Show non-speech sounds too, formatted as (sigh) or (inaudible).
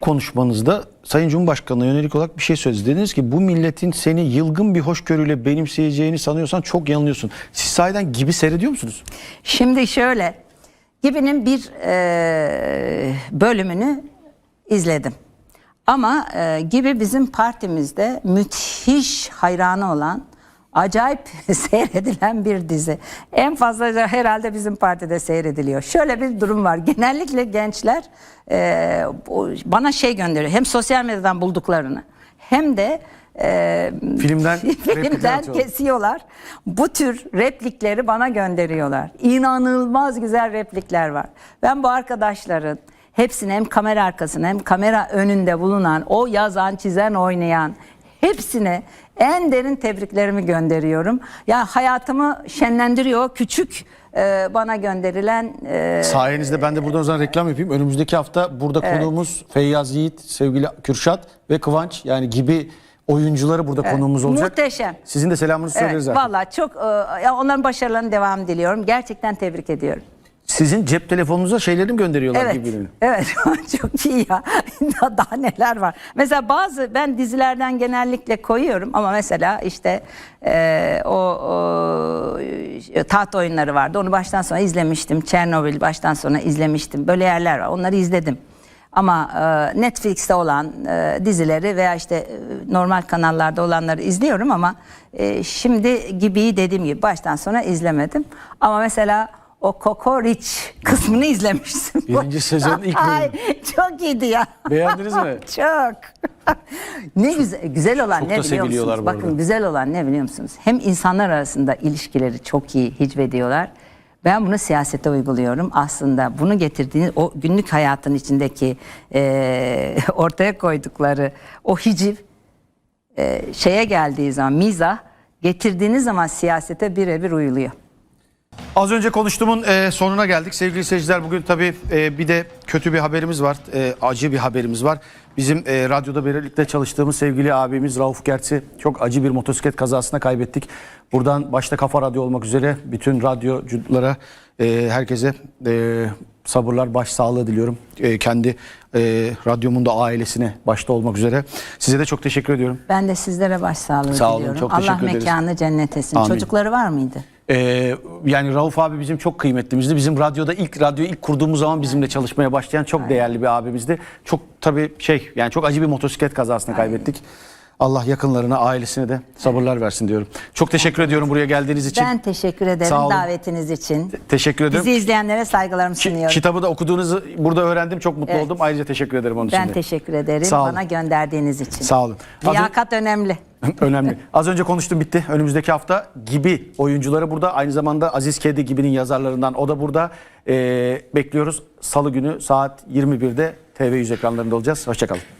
konuşmanızda Sayın Cumhurbaşkanı'na yönelik olarak bir şey söylediniz. Dediniz ki bu milletin seni yılgın bir hoşgörüyle benimseyeceğini sanıyorsan çok yanılıyorsun. Siz sahiden gibi seyrediyor musunuz? Şimdi şöyle, Gibi'nin bir e, bölümünü izledim. Ama e, Gibi bizim partimizde müthiş hayranı olan, acayip (laughs) seyredilen bir dizi. En fazla herhalde bizim partide seyrediliyor. Şöyle bir durum var. Genellikle gençler e, bana şey gönderiyor. Hem sosyal medyadan bulduklarını hem de e, Filmden (laughs) filmden kesiyorlar. Bu tür replikleri bana gönderiyorlar. İnanılmaz güzel replikler var. Ben bu arkadaşların hepsini hem kamera arkasında hem kamera önünde bulunan, o yazan, çizen, oynayan hepsine en derin tebriklerimi gönderiyorum. Ya hayatımı şenlendiriyor. Küçük e, bana gönderilen e, Sayenizde ben de buradan o zaman reklam yapayım. Önümüzdeki hafta burada konuğumuz Feyyaz Yiğit, sevgili Kürşat ve Kıvanç yani gibi oyuncuları burada konuğumuz olacak. muhteşem. Sizin de selamınızı söyleriz Evet, zaten. Valla çok e, onların başarılarını devam diliyorum. Gerçekten tebrik ediyorum. Sizin cep telefonunuza şeyleri mi gönderiyorlar Evet. gibi? Evet. (laughs) çok iyi ya. daha, daha neler var. Mesela bazı ben dizilerden genellikle koyuyorum ama mesela işte e, o, o e, taht oyunları vardı. Onu baştan sona izlemiştim. Çernobil baştan sona izlemiştim. Böyle yerler var. Onları izledim. Ama e, Netflix'te olan e, dizileri veya işte e, normal kanallarda olanları izliyorum ama e, şimdi gibi dediğim gibi baştan sona izlemedim. Ama mesela o Kokoreç kısmını izlemiştim. Birinci sezonun ilk bölümü. Ay çok iyiydi ya. Beğendiniz mi? (laughs) Çok. ne güzel güzel olan Çok ne biliyor musunuz? Bakın arada. güzel olan ne biliyor musunuz? Hem insanlar arasında ilişkileri çok iyi hicvediyorlar. Ben bunu siyasete uyguluyorum. Aslında bunu getirdiğiniz o günlük hayatın içindeki eee, (laughs) ortaya koydukları o hiciv eee, şeye geldiği zaman mizah getirdiğiniz zaman siyasete birebir uyuluyor. Az önce konuştuğumun e, sonuna geldik. Sevgili seyirciler bugün tabii e, bir de kötü bir haberimiz var. E, acı bir haberimiz var. Bizim e, radyoda birlikte çalıştığımız sevgili abimiz Rauf Gert'i çok acı bir motosiklet kazasında kaybettik. Buradan başta Kafa Radyo olmak üzere bütün radyoculara, e, herkese e, sabırlar, başsağlığı diliyorum. E, kendi e, radyomun da ailesine başta olmak üzere. Size de çok teşekkür ediyorum. Ben de sizlere başsağlığı Sağ olun, diliyorum. çok Allah teşekkür ederiz. mekanı cennet etsin. Amin. Çocukları var mıydı? Ee, yani Rauf abi bizim çok kıymetlimizdi. Bizim radyoda ilk radyoyu ilk kurduğumuz zaman bizimle çalışmaya başlayan çok değerli bir abimizdi. Çok tabii şey yani çok acı bir motosiklet kazasını kaybettik. Allah yakınlarına, ailesine de sabırlar versin diyorum. Çok teşekkür ediyorum buraya geldiğiniz için. Ben teşekkür ederim Sağ olun. davetiniz için. teşekkür ederim. Bizi izleyenlere saygılarımı Ki- sunuyorum. kitabı da okuduğunuzu burada öğrendim. Çok mutlu Evet. oldum. Ayrıca teşekkür ederim onun için ben teşekkür ederim Sağ olun. bana gönderdiğiniz için. Sağ olun. Az ön- Liyakat önemli. (laughs) Önemli. Az önce konuştum bitti. Önümüzdeki hafta gibi oyuncuları burada. Aynı zamanda Aziz Kedi gibinin yazarlarından o da burada. Ee, bekliyoruz. Salı günü saat 21'de TV100 ekranlarında olacağız. Hoşçakalın.